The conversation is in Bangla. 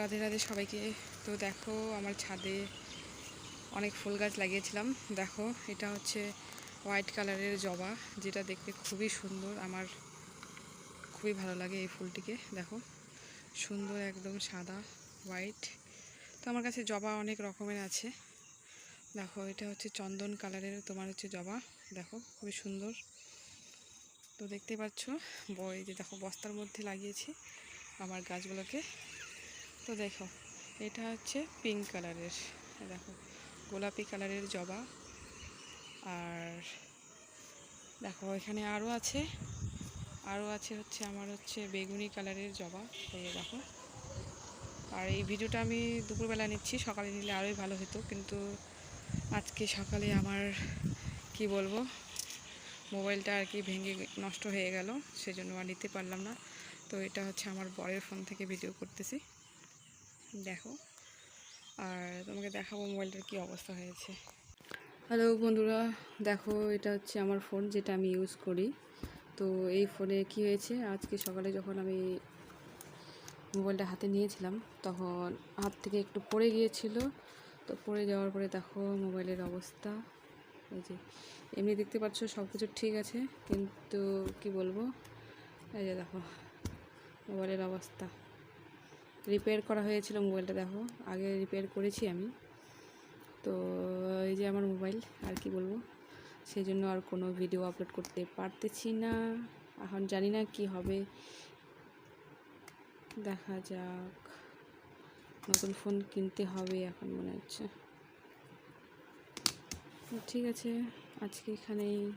রাধে রাধে সবাইকে। তো দেখো, আমার ছাদে অনেক ফুল গাছ লাগিয়েছিলাম। দেখো, এটা হচ্ছে হোয়াইট কালারের জবা, যেটা দেখতে খুবই সুন্দর। আমার খুবই ভালো লাগে এই ফুলটিকে। দেখো, সুন্দর একদম সাদা, হোয়াইট। তো আমার কাছে জবা অনেক রকমের আছে। দেখো, এটা হচ্ছে চন্দন কালারের, তোমার হচ্ছে জবা। দেখো, খুবই সুন্দর। তো দেখতে পাচ্ছ বই যে দেখো, বস্তার মধ্যে লাগিয়েছি আমার গাছগুলোকে। তো দেখো, এটা হচ্ছে পিঙ্ক কালারের দেখো, গোলাপি কালারের জবা। আর দেখো, এখানে আরও আছে আরও আছে হচ্ছে আমার হচ্ছে বেগুনি কালারের জবা। এই দেখো। আর এই ভিডিওটা আমি দুপুরবেলা নিচ্ছি, সকালে নিলে আরোই ভালো হতো। কিন্তু আজকে সকালে আমার, কি বলব, মোবাইলটা আর কি ভেঙে নষ্ট হয়ে গেল, সেজন্য আর নিতে পারলাম না। তো এটা হচ্ছে আমার বরের ফোন থেকে ভিডিও করতেছি। দেখো। আর তোমাকে দেখাবো মোবাইলটার কি অবস্থা হয়েছে। হ্যালো বন্ধুরা, দেখো এটা হচ্ছে আমার ফোন যেটা আমি ইউজ করি। তো এই ফোনে কি হয়েছে, আজকে সকালে যখন আমি মোবাইলটা হাতে নিয়েছিলাম, তখন হাত থেকে একটু পড়ে গিয়েছিল। তো পড়ে যাওয়ার পরে দেখো মোবাইলের অবস্থা। এই যে, এমনি দেখতে পাচ্ছ সব কিছু ঠিক আছে, কিন্তু কি বলব? এই যে দেখো, মোবাইলের অবস্থা। রিপেয়ার করা হয়েছিল মোবাইলটা দেখো। আগে রিপেয়ার করেছি আমি। তো এই যে আমার মোবাইল আর কি বলব? সেই জন্য আর কোনো ভিডিও আপলোড করতে পারতেছি না। এখন জানি না কি হবে। দেখা যাক। নতুন ফোন কিনতে হবে এখন মনে হচ্ছে। ঠিক আছে, আজকে এখানেই।